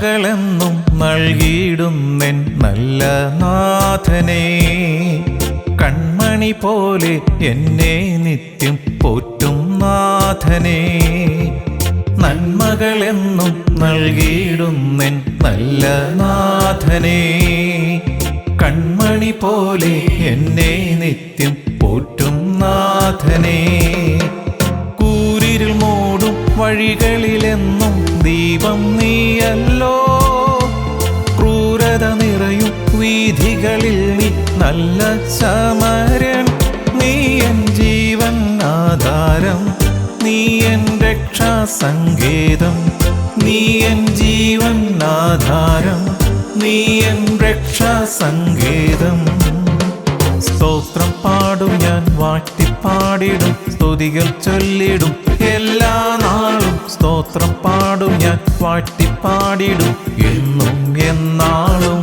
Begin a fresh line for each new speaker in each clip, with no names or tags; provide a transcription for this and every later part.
നന്മകളെന്നും നൽകിയിടുന്നെൻ നല്ല നാഥനെ. കൺമണി പോലെ എന്നെ നിത്യം പോറ്റും നാഥനെ. നന്മകളെന്നും നൽകിയിടുന്നെൻ നല്ല നാഥനെ. കൺമണി പോലെ എന്നെ നിത്യം പോറ്റും നാഥനെ. കൂരിരിൽ മൂടും വഴികളിലെന്നും ദീപം നീയല്ലോ. ക്രൂരത നിറയും വീഥികളിൽ നീ നല്ല സമരൻ നീ എൻ ജീവൻ ആധാരം. നീ എൻ രക്ഷാസങ്കേതം നീ എൻ ജീവൻ ആധാരം. നീ എൻ രക്ഷാസങ്കേതം സ്തോത്രം പാടും ഞാൻ വാട്ടിപ്പാടിടും സ്തുതികൾ ചൊല്ലിടും എല്ലാ നാളും സ്തോത്രം പാടും ഞാൻ വാട്ടിപ്പാടിടും എന്നും എന്നാളും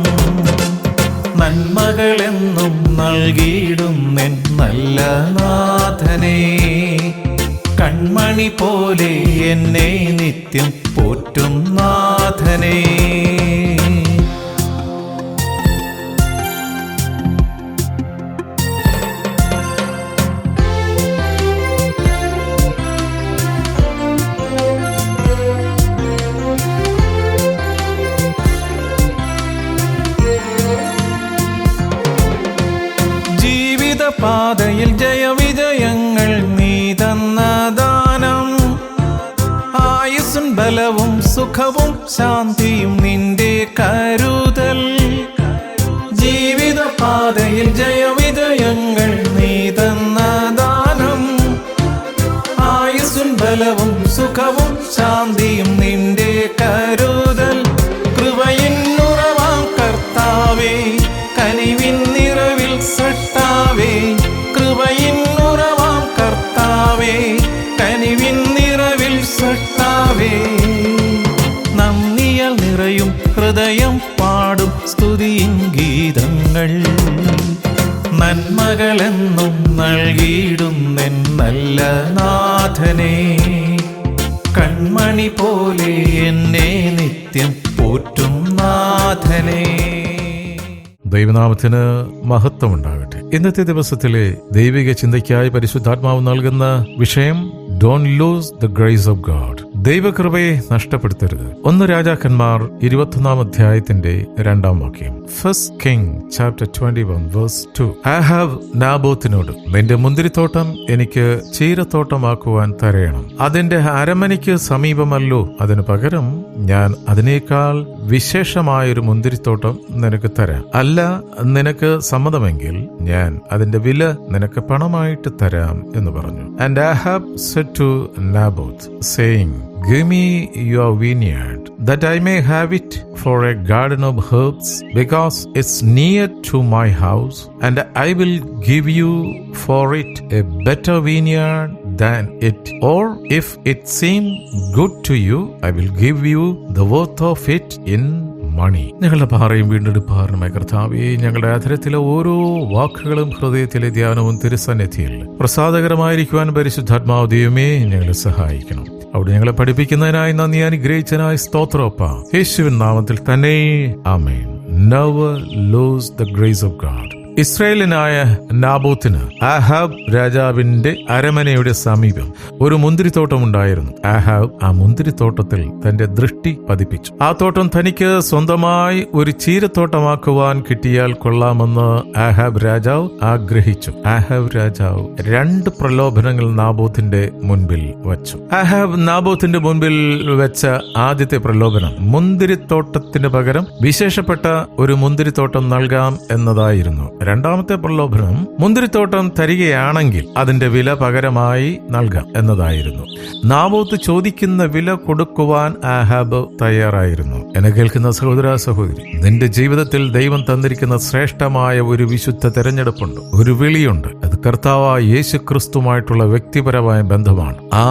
നന്മകളെന്നും നൽകിയിടുന്നെൻ നല്ല നാഥനെ. കൺമണി പോലെ എന്നെ നിത്യം പോറ്റും നാഥനേ. ശാന്തിയും നിന്റെ കരുതൽ. ജീവിത പാതയിൽ ജയവിജയങ്ങൾ നീ തന്ന ദാനം. ആയുസും ബലവും സുഖവും ശാന്തിയും നിന്റെ കരുതൽ നന്മകളെന്നും നൽകിയിടുന്നെൻ നല്ല നാഥനെ. കൺമണി പോലെ എന്നെ നിത്യം പോറ്റും നാഥനെ.
ദൈവനാമത്തിന് മഹത്വം ഉണ്ടാകട്ടെ ഇന്നത്തെ ദിവസത്തിലെ ദൈവിക ചിന്തയ്ക്കായി പരിശുദ്ധാത്മാവ് നൽകുന്ന വിഷയം don't lose the grace of God ദൈവകൃപയെ നഷ്ടപ്പെടുത്തരുത്. ഒന്ന് രാജാക്കന്മാർ ഇരുപത്തൊന്നാം അധ്യായത്തിന്റെ രണ്ടാം വാക്യം. First king chapter twenty one verse two I have നാബോത്തിനോട് നിന്റെ മുന്തിരിത്തോട്ടം എനിക്ക് ചീരത്തോട്ടമാക്കുവാൻ തരയണം. അതിന്റെ അരമനയ്ക്ക് സമീപമല്ലോ. അതിനു പകരം ഞാൻ അതിനേക്കാൾ വിശേഷമായൊരു മുന്തിരിത്തോട്ടം നിനക്ക് തരാം അല്ല നിനക്ക് സമ്മതമെങ്കിൽ ഞാൻ അതിന്റെ വില നിനക്ക് പണമായിട്ട് തരാം എന്ന് പറഞ്ഞു and I have set to Naboth saying Give me your vineyard, that I may have it for a garden of herbs, because it's near to my house, and I will give you for it a better vineyard than it. Or if it seem good to you, I will give you the worth of it in money ഞങ്ങളുടെ പാറയും വീണ്ടെടുപ്പാറുമായ കർത്താവേ ഞങ്ങളുടെ അധരത്തിലെ ഓരോ വാക്കുകളും ഹൃദയത്തിലെ ധ്യാനവും തിരുസന്നിധിയിൽ പ്രസാദകരമായിരിക്കുവാൻ പരിശുദ്ധാത്മാവ് ദൈവമേ ഞങ്ങളെ സഹായിക്കണം. അവിടെ ഞങ്ങളെ പഠിപ്പിക്കുന്നതിനായി നന്ദി അനുഗ്രഹിച്ചനായി സ്തോത്രോപ്പ യേശുവിൻ നാമത്തിൽ തന്നെ ആമേൻ. Never lose the grace of God ഇസ്രായേലിനായ നാബോത്തിന് അഹാബ് രാജാവിന്റെ അരമനയുടെ സമീപം ഒരു മുന്തിരിത്തോട്ടം ഉണ്ടായിരുന്നു. അഹാബ് ആ മുന്തിരിത്തോട്ടത്തിൽ തന്റെ ദൃഷ്ടി പതിപ്പിച്ചു. ആ തോട്ടം തനിക്ക് സ്വന്തമായി ഒരു ചീരത്തോട്ടമാക്കുവാൻ കിട്ടിയാൽ കൊള്ളാമെന്ന് അഹാബ് രാജാവ് ആഗ്രഹിച്ചു. അഹാബ് രാജാവ് രണ്ട് പ്രലോഭനങ്ങൾ നാബോത്തിന്റെ മുൻപിൽ വച്ചു. അഹാബ് നാബോത്തിന്റെ മുൻപിൽ വെച്ച ആദ്യത്തെ പ്രലോഭനം മുന്തിരിത്തോട്ടത്തിന് പകരം വിശേഷപ്പെട്ട ഒരു മുന്തിരിത്തോട്ടം നൽകാം എന്നതായിരുന്നു രണ്ടാമത്തെ പ്രലോഭനം മുന്തിരിത്തോട്ടം തരികയാണെങ്കിൽ അതിന്റെ വില പകരമായി നൽകാം എന്നതായിരുന്നു. നാബോത്ത് ചോദിക്കുന്ന വില കൊടുക്കുവാൻ ആഹാബ് തയ്യാറായിരുന്നു. എന്നെ കേൾക്കുന്ന സഹോദര സഹോദരി നിന്റെ ജീവിതത്തിൽ ദൈവം തന്നിരിക്കുന്ന ശ്രേഷ്ഠമായ ഒരു വിശുദ്ധ തെരഞ്ഞെടുപ്പുണ്ട്. ഒരു വിളിയുണ്ട്. കർത്താവായ യേശു ക്രിസ്തുമായിട്ടുള്ള വ്യക്തിപരമായ ബന്ധമാണ്. ആ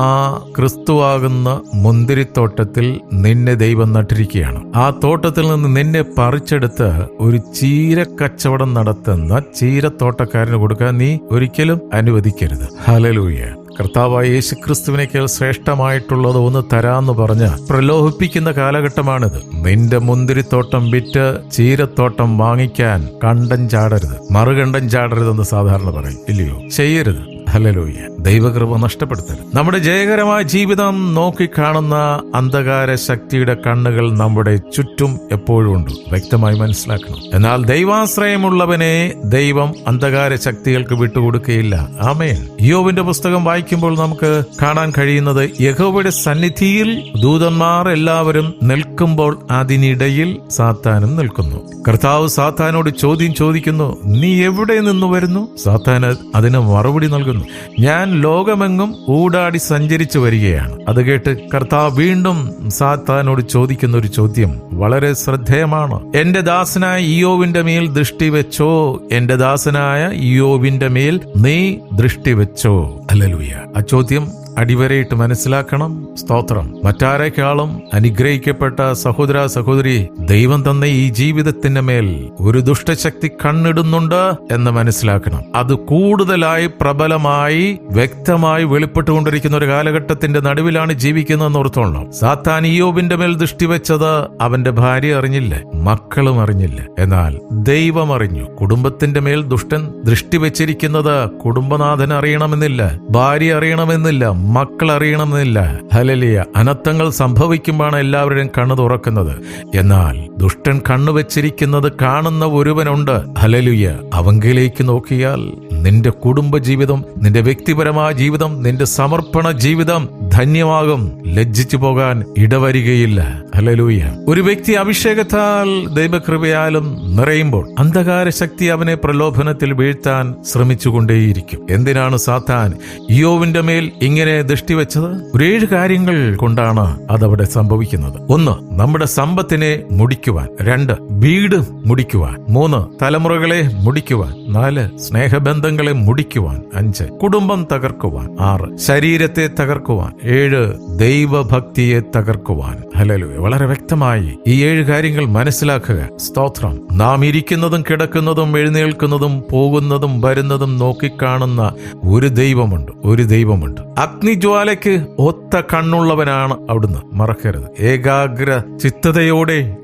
ക്രിസ്തുവാകുന്ന മുന്തിരിത്തോട്ടത്തിൽ നിന്നെ ദൈവം നട്ടിരിക്കുകയാണ്. ആ തോട്ടത്തിൽ നിന്ന് നിന്നെ പറിച്ചെടുത്ത് ഒരു ചീര കച്ചവടം നടത്തുന്ന ചീരത്തോട്ടക്കാരന് കൊടുക്കാൻ നീ ഒരിക്കലും അനുവദിക്കരുത്. ഹലലൂയ കർത്താവായ യേശു ക്രിസ്തുവിനേക്കാൾ ശ്രേഷ്ഠമായിട്ടുള്ളത് ഒന്ന് തരാന്ന് പറഞ്ഞ് പ്രലോഭിപ്പിക്കുന്ന കാലഘട്ടമാണിത്. നിന്റെ മുന്തിരിത്തോട്ടം വിറ്റ് ചീരത്തോട്ടം വാങ്ങിക്കാൻ കണ്ടം ചാടരുത്. മറുകണ്ടം ചാടരുതെന്ന് സാധാരണ പറയും. ഇല്ലയോ? ചെയ്യരുത്. ഹലലൂയ ദൈവകൃപ നഷ്ടപ്പെടുത്തരുത്. നമ്മുടെ ജയകരമായ ജീവിതം നോക്കിക്കാണുന്ന അന്ധകാര ശക്തിയുടെ കണ്ണുകൾ നമ്മുടെ ചുറ്റും എപ്പോഴും ഉണ്ട്. വ്യക്തമായി മനസ്സിലാക്കണം. എന്നാൽ ദൈവാശ്രയമുള്ളവനെ ദൈവം അന്ധകാര ശക്തികൾക്ക് വിട്ടുകൊടുക്കുകയില്ല. ആമേൻ. യോവിന്റെ പുസ്തകം വായിക്കുമ്പോൾ നമുക്ക് കാണാൻ കഴിയുന്നത് യഹോവയുടെ സന്നിധിയിൽ ദൂതന്മാർ എല്ലാവരും നിൽക്കുമ്പോൾ അതിനിടയിൽ സാത്താനും നിൽക്കുന്നു. കർത്താവ് സാത്താനോട് ചോദ്യം ചോദിക്കുന്നു നീ എവിടെ നിന്ന് വരുന്നു? സാത്താൻ അതിന് മറുപടി നൽകുന്നു. ഞാൻ ലോകമെങ്ങും ഊടാടി സഞ്ചരിച്ചു വരികയാണ്. അത് കേട്ട് കർത്താവ് വീണ്ടും സാത്താനോട് ചോദിക്കുന്ന ഒരു ചോദ്യം വളരെ ശ്രദ്ധേയമാണ്. എന്റെ ദാസനായ ഇയോവിന്റെ മേൽ ദൃഷ്ടി വെച്ചോ? എന്റെ ദാസനായ ഇയോവിന്റെ മേൽ നീ ദൃഷ്ടി വെച്ചോ? അല്ലലൂയ ആ ചോദ്യം അടിവരയിട്ട് മനസ്സിലാക്കണം. സ്തോത്രം. മറ്റാരേക്കാളും അനുഗ്രഹിക്കപ്പെട്ട സഹോദര സഹോദരി ദൈവം തന്ന ഈ ജീവിതത്തിന്റെ മേൽ ഒരു ദുഷ്ടശക്തി കണ്ണിടുന്നുണ്ട് എന്ന് മനസ്സിലാക്കണം. അത് കൂടുതലായി പ്രബലമായി വ്യക്തമായി വെളിപ്പെട്ടുകൊണ്ടിരിക്കുന്ന ഒരു കാലഘട്ടത്തിന്റെ നടുവിലാണ് ജീവിക്കുന്നതെന്ന് ഓർത്തോളണം. സാത്താൻ ഇയോബിന്റെ മേൽ ദൃഷ്ടി വെച്ചത് അവന്റെ ഭാര്യ അറിഞ്ഞില്ല മക്കളും അറിഞ്ഞില്ല. എന്നാൽ ദൈവം അറിഞ്ഞു. കുടുംബത്തിന്റെ മേൽ ദുഷ്ടൻ ദൃഷ്ടി വെച്ചിരിക്കുന്നത് കുടുംബനാഥൻ അറിയണമെന്നില്ല ഭാര്യ അറിയണമെന്നില്ല മക്കൾ അറിയണമെന്നില്ല ഹലലിയ അനത്തങ്ങൾ സംഭവിക്കുമ്പോഴാണ് എല്ലാവരുടെയും കണ്ണു തുറക്കുന്നത്. എന്നാൽ ദുഷ്ടൻ കണ്ണു വെച്ചിരിക്കുന്നത് കാണുന്ന ഒരുവനുണ്ട്. ഹലലുയ അവങ്കിലേക്ക് നോക്കിയാൽ നിന്റെ കുടുംബ ജീവിതം നിന്റെ വ്യക്തിപരമായ ജീവിതം നിന്റെ സമർപ്പണ ജീവിതം ധന്യമാകും. ലജ്ജിച്ചു പോകാൻ ഇടവരികയില്ല. ഹലലൂയ ഒരു വ്യക്തി അഭിഷേകത്താൽ ദൈവകൃപയാലും നിറയുമ്പോൾ അന്ധകാര ശക്തി അവനെ പ്രലോഭനത്തിൽ വീഴ്ത്താൻ ശ്രമിച്ചുകൊണ്ടേയിരിക്കും. എന്തിനാണ് സാത്താൻ യോവിന്റെ മേൽ ഇങ്ങനെ ദൃഷ്ടി വെച്ചത്? ഒരു ഏഴ് കാര്യങ്ങൾ കൊണ്ടാണ് അതവിടെ സംഭവിക്കുന്നത്. ഒന്ന് നമ്മുടെ സമ്പത്തിനെ മുടിക്കുവാൻ. രണ്ട് വീട് മുടിക്കുവാൻ. മൂന്ന് തലമുറകളെ മുടിക്കുവാൻ. നാല് സ്നേഹബന്ധങ്ങളെ മുടിക്കുവാൻ. അഞ്ച് കുടുംബം തകർക്കുവാൻ. ആറ് ശരീരത്തെ തകർക്കുവാൻ. ഏഴ് ദൈവഭക്തിയെ തകർക്കുവാൻ. ഹലലു വളരെ വ്യക്തമായി ഈ ഏഴ് കാര്യങ്ങൾ മനസ്സിലാക്കുക. സ്തോത്രം. നാം ഇരിക്കുന്നതും കിടക്കുന്നതും എഴുന്നേൽക്കുന്നതും പോകുന്നതും വരുന്നതും നോക്കിക്കാണുന്ന ഒരു ദൈവമുണ്ട്. ഒരു ദൈവമുണ്ട്. അഗ്നിജ്വാലയ്ക്ക് ഒത്ത കണ്ണുള്ളവനാണ് അവിടുന്ന്. മറക്കരുത്. ഏകാഗ്ര ചിത്തതയോടെ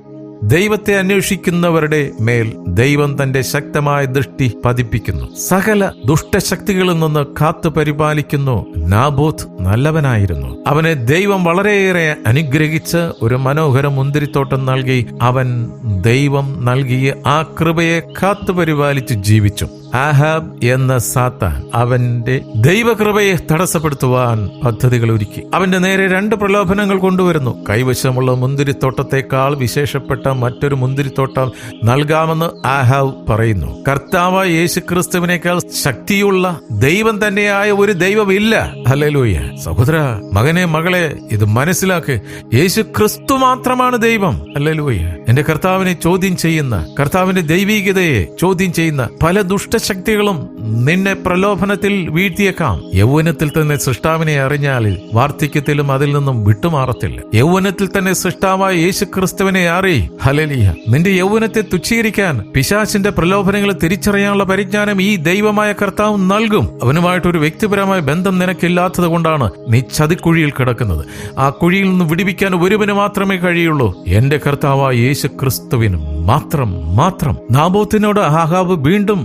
ദൈവത്തെ അന്വേഷിക്കുന്നവരുടെ മേൽ ദൈവം തന്റെ ശക്തമായ ദൃഷ്ടി പതിപ്പിക്കുന്നു. സകല ദുഷ്ടശക്തികളിൽ നിന്ന് കാത്തു പരിപാലിക്കുന്നു നാബോത്ത് നല്ലവനായിരുന്നു. അവനെ ദൈവം വളരെയേറെ അനുഗ്രഹിച്ച് ഒരു മനോഹര മുന്തിരിത്തോട്ടം നൽകി അവൻ ദൈവം നൽകിയ ആ കൃപയെ കാത്തു പരിപാലിച്ച് ജീവിച്ചു. ആഹാബ് എന്ന സാത്താൻ അവന്റെ ദൈവകൃപയെ തടസ്സപ്പെടുത്തുവാൻ പദ്ധതികൾ ഒരുക്കി. അവന്റെ നേരെ രണ്ട് പ്രലോഭനങ്ങൾ കൊണ്ടുവരുന്നു. കൈവശമുള്ള മുന്തിരിത്തോട്ടത്തെക്കാൾ വിശേഷപ്പെട്ട മറ്റൊരു മുന്തിരിത്തോട്ടം നൽകാമെന്ന് ആഹാവ് പറയുന്നു. കർത്താവ് യേശു ക്രിസ്തുവിനേക്കാൾ ശക്തിയുള്ള ദൈവം തന്നെയായ ഒരു ദൈവമില്ല. ഹല്ലേലൂയ. സഹോദര മകനെ മകളെ ഇത് മനസ്സിലാക്ക്. യേശു ക്രിസ്തു മാത്രമാണ് ദൈവം. ഹല്ലേലൂയ. എന്റെ കർത്താവിനെ ചോദ്യം ചെയ്യുന്ന കർത്താവിന്റെ ദൈവീകതയെ ചോദ്യം ചെയ്യുന്ന പല ദുഷ്ടശക്തികളും നിന്നെ പ്രലോഭനത്തിൽ വീഴ്ത്തിയേക്കാം. യൗവനത്തിൽ തന്നെ സൃഷ്ടാവിനെ അറിഞ്ഞാൽ വാർദ്ധക്യത്തിലും അതിൽ നിന്നും വിട്ടുമാറത്തില്ല. യൗവനത്തിൽ തന്നെ സൃഷ്ടാവായ യേശു ക്രിസ്തുവിനെ അറി ഹലലിയ നിന്റെ യൗവനത്തെ തുച്ഛീകരിക്കാൻ പിശാചിന്റെ പ്രലോഭനങ്ങളെ തിരിച്ചറിയാനുള്ള പരിജ്ഞാനം ഈ ദൈവമായ കർത്താവ് നൽകും. അവനുമായിട്ട് ഒരു വ്യക്തിപരമായ ബന്ധം നിനക്കില്ലാത്തത് കൊണ്ടാണ് നീ ചതിക്കുഴിയിൽ കിടക്കുന്നത്. ആ കുഴിയിൽ നിന്ന് വിടിവിക്കാൻ ഒരുവന് മാത്രമേ കഴിയുള്ളൂ. എന്റെ കർത്താവായ യേശു ക്രിസ്തുവിനും മാത്രം മാത്രം. നാബോത്തിനോട് ആഹാബ് വീണ്ടും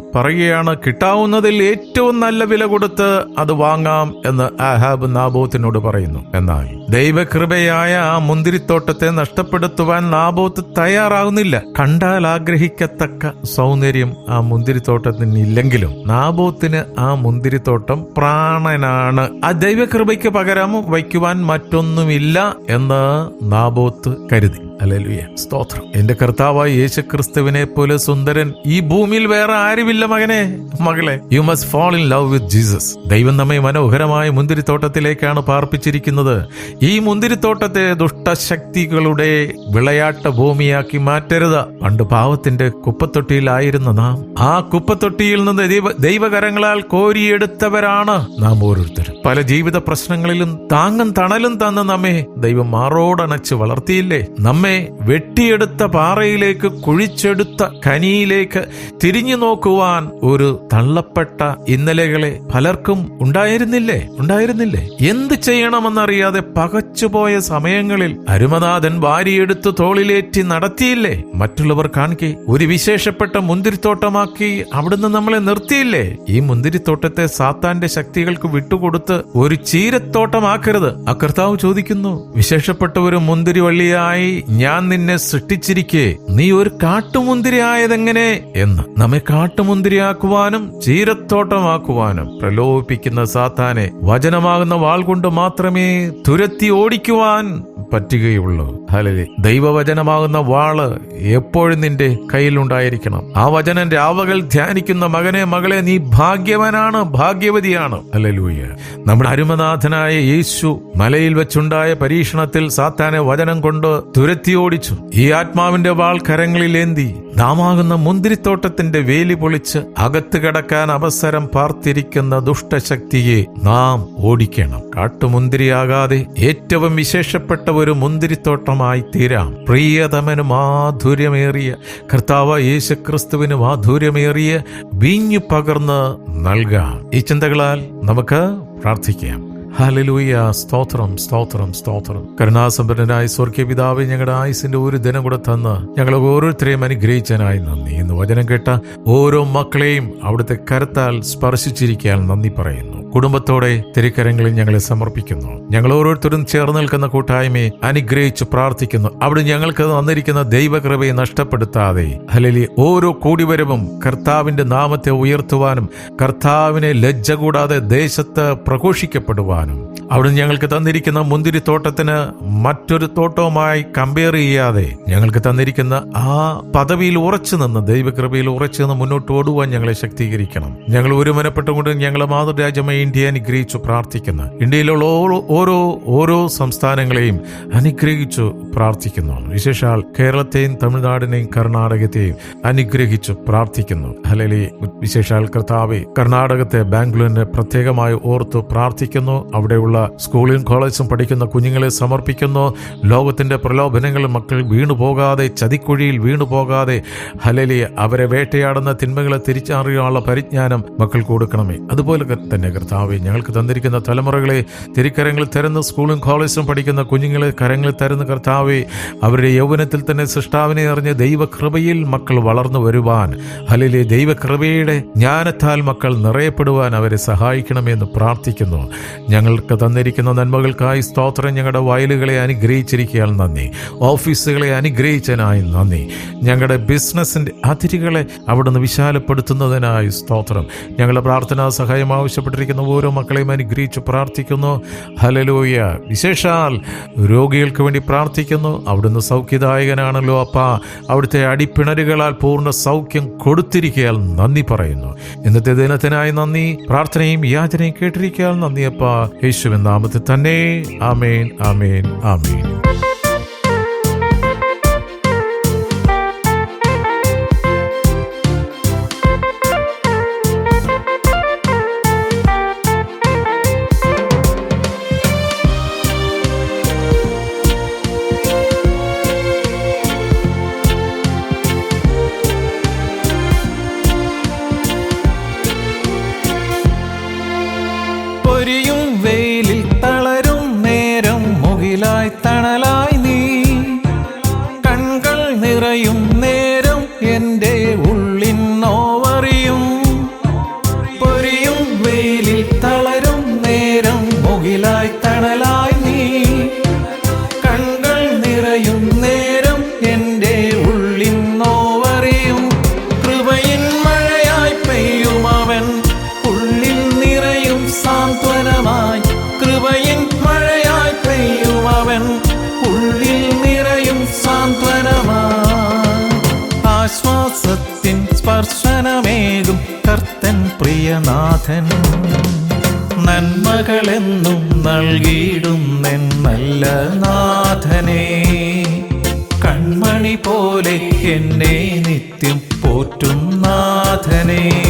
പറയുകയാണ് കിട്ടാവുന്നതിൽ ഏറ്റവും നല്ല വില കൊടുത്ത് അത് വാങ്ങാം എന്ന് അഹാബ് നാബോത്തിനോട് പറയുന്നു. എന്നാൽ ദൈവകൃപയായ ആ മുന്തിരിത്തോട്ടത്തെ നഷ്ടപ്പെടുത്തുവാൻ നാബോത്ത് തയ്യാറാകുന്നില്ല കണ്ടാൽ ആഗ്രഹിക്കത്തക്ക സൗന്ദര്യം ആ മുന്തിരിത്തോട്ടത്തിന് ഇല്ലെങ്കിലും നാബോത്തിന് ആ മുന്തിരിത്തോട്ടം പ്രാണനാണ്. ആ ദൈവകൃപയ്ക്ക് പകരം വയ്ക്കുവാൻ മറ്റൊന്നുമില്ല എന്ന് നാബോത്ത് കരുതി. അല്ലേലുയ സ്തോത്രം. എന്റെ കർത്താവായ യേശുക്രിസ്തുവിനെ പോലെ സുന്ദരൻ ഈ ഭൂമിയിൽ വേറെ ആരുമില്ല മകനെ. മകളെ you must fall in love with Jesus ദൈവം നമ്മെ മനോഹരമായ മുന്തിരിത്തോട്ടത്തിലേക്കാണ് പാർപ്പിച്ചിരിക്കുന്നത്. ഈ മുന്തിരിത്തോട്ടത്തെ ദുഷ്ടശക്തികളുടെ വിളയാട്ട ഭൂമിയാക്കി മാറ്റരുത്. പണ്ട് പാവത്തിന്റെ കുപ്പത്തൊട്ടിയിലായിരുന്ന നാം ആ കുപ്പത്തൊട്ടിയിൽ നിന്ന് ദൈവ ദൈവകരങ്ങളാൽ കോരിയെടുത്തവരാണ് നാം ഓരോരുത്തരും. പല ജീവിത പ്രശ്നങ്ങളിലും താങ്ങും തണലും തന്ന നമ്മെ ദൈവം മാറോടണച്ച് വളർത്തിയില്ലേ? നമ്മെ വെട്ടിയെടുത്ത പാറയിലേക്ക് കുഴിച്ചെടുത്ത കനിയിലേക്ക് തിരിഞ്ഞു നോക്കുവാൻ ഒരു തള്ളപ്പെട്ട ഇന്നലകളെ പലർക്കും ഉണ്ടായിരുന്നില്ലേ? ഉണ്ടായിരുന്നില്ലേ? എന്ത് ചെയ്യണമെന്നറിയാതെ പകച്ചുപോയ സമയങ്ങളിൽ അരുമനാഥൻ വാരിയെടുത്ത് തോളിലേറ്റി നടത്തിയില്ലേ? മറ്റുള്ളവർ കാണിക്കെ ഒരു വിശേഷപ്പെട്ട മുന്തിരിത്തോട്ടമാക്കി അവിടുന്ന് നമ്മളെ നിർത്തിയില്ലേ? ഈ മുന്തിരിത്തോട്ടത്തെ സാത്താന്റെ ശക്തികൾക്ക് വിട്ടുകൊടുത്ത് ഒരു ചീരത്തോട്ടമാക്കരുത്. ആ കർത്താവ് ചോദിക്കുന്നു വിശേഷപ്പെട്ട ഒരു മുന്തിരിവള്ളിയായി ഞാൻ നിന്നെ സൃഷ്ടിച്ചിരിക്കെ. നീ ഒരു കാട്ടുമുന്തിരി ആയതെങ്ങനെ? എന്ന്. നമ്മെ കാട്ടുമുന്തിരിയാക്കുവാനും ചീരത്തോട്ടമാക്കുവാനും പ്രലോഭിപ്പിക്കുന്ന സാത്താനെ വചനമാകുന്ന വാൾ കൊണ്ട് മാത്രമേ തുരത്തി ഓടിക്കുവാൻ പറ്റുകയുള്ളൂ. ഹലേ ദൈവവചനമാകുന്ന വാൾ എപ്പോഴും നിന്റെ കയ്യിലുണ്ടായിരിക്കണം. ആ വചനം രാവകൾ ധ്യാനിക്കുന്ന മകനെ മകളെ നീ ഭാഗ്യവനാണ് ഭാഗ്യവതിയാണ്. ഹല്ലേലൂയ. നമ്മുടെ അരുമനാഥനായ യേശു മലയിൽ വെച്ചുണ്ടായ പരീക്ഷണത്തിൽ സാത്താനെ വചനം കൊണ്ട് തുരത്തി ഓടിച്ചു. ഈ ആത്മാവിന്റെ വാൾ കരങ്ങളിലേന്തി നാമാകുന്ന മുന്തിരിത്തോട്ടത്തിന്റെ വേലി പൊളിച്ച് അകത്ത് കിടക്കാൻ അവസരം പാർത്തിരിക്കുന്ന ദുഷ്ടശക്തിയെ നാം ഓടിക്കണം. കാട്ടുമുന്തിരിയാകാതെ ഏറ്റവും വിശേഷപ്പെട്ട ഒരു മുന്തിരിത്തോട്ടമായി തീരാം. പ്രിയതമന് മാധുര്യമേറിയ കർത്താവ് യേശുക്രിസ്തുവിന് മാധുര്യമേറിയ വീഞ്ഞു പകർന്ന് നൽകാം. ഈ ചിന്തകളാൽ നമുക്ക് പ്രാർത്ഥിക്കാം. ഹല്ലേലൂയ. സ്തോത്രം സ്തോത്രം സ്തോത്രം. കരുണാസമ്പന്നനായ സ്വർഗീയ പിതാവ് ഞങ്ങളുടെ ആയുസിന്റെ ഒരു ദിനം കൂടെ തന്ന് ഞങ്ങളെ ഓരോരുത്തരെയും അനുഗ്രഹിച്ചനായി നന്ദി എന്ന് വചനം കേട്ട ഓരോ മക്കളെയും അവിടുത്തെ കരത്താൽ സ്പർശിച്ചിരിക്കാൻ നന്ദി പറയുന്നു. കുടുംബത്തോടെ തിരുക്കരങ്ങളിൽ ഞങ്ങളെ സമർപ്പിക്കുന്നു. ഞങ്ങൾ ഓരോരുത്തരും ചേർന്ന് നിൽക്കുന്ന കൂട്ടായ്മയെ അനുഗ്രഹിച്ച് പ്രാർത്ഥിക്കുന്നു. അവിടെ ഞങ്ങൾക്ക് വന്നിരിക്കുന്ന ദൈവകൃപയെ നഷ്ടപ്പെടുത്താതെ. ഹലലി ഓരോ കൂടിവരവും കർത്താവിന്റെ നാമത്തെ ഉയർത്തുവാനും കർത്താവിനെ ലജ്ജ കൂടാതെ ദേശത്ത് പ്രഘോഷിക്കപ്പെടുവാനും. അവിടെ ഞങ്ങൾക്ക് തന്നിരിക്കുന്ന മുന്തിരിത്തോട്ടത്തിന് മറ്റൊരു തോട്ടവുമായി കമ്പയർ ചെയ്യാതെ ഞങ്ങൾക്ക് തന്നിരിക്കുന്ന ആ പദവിയിൽ ഉറച്ചു നിന്ന് ദൈവകൃപയിൽ ഉറച്ചു നിന്ന് മുന്നോട്ട് ഓടുവാൻ ഞങ്ങളെ ശക്തീകരിക്കണം. ഞങ്ങൾ ഒരുമനപ്പെട്ടുകൊണ്ട് ഞങ്ങളെ മാതൃരാജ്യമായി ഇന്ത്യ അനുഗ്രഹിച്ചു പ്രാർത്ഥിക്കുന്നു. ഇന്ത്യയിലുള്ള ഓരോ ഓരോ സംസ്ഥാനങ്ങളെയും അനുഗ്രഹിച്ചു പ്രാർത്ഥിക്കുന്നു വിശേഷാൽ കേരളത്തെയും തമിഴ്നാടിനെയും കർണാടകത്തെയും അനുഗ്രഹിച്ചു പ്രാർത്ഥിക്കുന്നു. ഹലലി വിശേഷാൽ കർത്താവെ കർണാടകത്തെ ബാംഗ്ലൂരിനെ പ്രത്യേകമായി ഓർത്ത് പ്രാർത്ഥിക്കുന്നു. അവിടെയുള്ള സ്കൂളിലും കോളേജും പഠിക്കുന്ന കുഞ്ഞുങ്ങളെ സമർപ്പിക്കുന്നു. ലോകത്തിന്റെ പ്രലോഭനങ്ങൾ മക്കൾ വീണു പോകാതെ ചതിക്കുഴിയിൽ വീണു പോകാതെ ഹലലി അവരെ വേട്ടയാടുന്ന തിന്മകളെ തിരിച്ചറിയാനുള്ള പരിജ്ഞാനം മക്കൾ കൊടുക്കണമേ. അതുപോലെ തന്നെ കർത്താവെ ഞങ്ങൾക്ക് തന്നിരിക്കുന്ന തലമുറകളെ തിരിക്കരങ്ങൾ തരുന്ന സ്കൂളും കോളേജും പഠിക്കുന്ന കുഞ്ഞുങ്ങളെ കരങ്ങളിൽ തരുന്ന കർത്താവെ അവരുടെ യൗവനത്തിൽ തന്നെ സൃഷ്ടാവിനെ അറിഞ്ഞ ദൈവകൃപയിൽ മക്കൾ വളർന്നു വരുവാൻ ഹലിലെ ദൈവകൃപയുടെ ജ്ഞാനത്താൽ മക്കൾ നിറയപ്പെടുവാൻ അവരെ സഹായിക്കണമെന്ന് പ്രാർത്ഥിക്കുന്നു. ഞങ്ങൾക്ക് തന്നിരിക്കുന്ന നന്മകൾക്കായി സ്തോത്രം ഞങ്ങളുടെ വയലുകളെ അനുഗ്രഹിച്ചിരിക്കാൻ നന്ദി. ഓഫീസുകളെ അനുഗ്രഹിച്ചതിനായി നന്ദി. ഞങ്ങളുടെ ബിസിനസിന്റെ അതിരുകളെ അവിടുന്ന് വിശാലപ്പെടുത്തുന്നതിനായി സ്തോത്രം. ഞങ്ങളുടെ പ്രാർത്ഥനാ സഹായം ആവശ്യപ്പെട്ടിരിക്കുന്ന ഓരോ മക്കളെയും അനുഗ്രഹിച്ച് പ്രാർത്ഥിക്കുന്നു. ഹലലൂയ വിശേഷാൽ രോഗികൾക്ക് വേണ്ടി പ്രാർത്ഥിക്കുന്നു. അവിടുന്ന് സൗഖ്യദായകനാണല്ലോ അപ്പ. അവിടുത്തെ അടിപ്പിണരുകളാൽ പൂർണ സൗഖ്യം കൊടുത്തിരിക്കയാൽ നന്ദി പറയുന്നു. ഇന്നത്തെ ദിനത്തിനായി നന്ദി. പ്രാർത്ഥനയും യാചനയും കേട്ടിരിക്കയാൽ നന്ദി അപ്പ. യേശുവിൻ നാമത്തിൽ തന്നെ. ആമേൻ ആമേൻ ആമേൻ.
കൺകൾ നേരം എന്റെ ഉള്ളിൻ നോവറിയും പൊരിയും വെയിലിൽ തളരും നേരം മുകിലായി തണലായി നീ. കണ്ണുകൾ നിറയും നേരം എന്റെ ഉള്ളിൻ നോവറിയും കൃപയിൻ മഴയായി പെയ്യും അവൻ. ഉള്ളിൽ നിറയും സാന്ത്വനമായി കൃപയിൻ മഴയായി പെയ്യും അവൻ. ഉള്ളിൽ സ്പർശനമേകും കർത്തൻ പ്രിയനാഥൻ. നന്മകളെന്നും നൽകിയിടുന്നെൻ നല്ല നാഥനെ. കൺമണി പോലെ എന്നെ നിത്യം പോറ്റും നാഥനേ.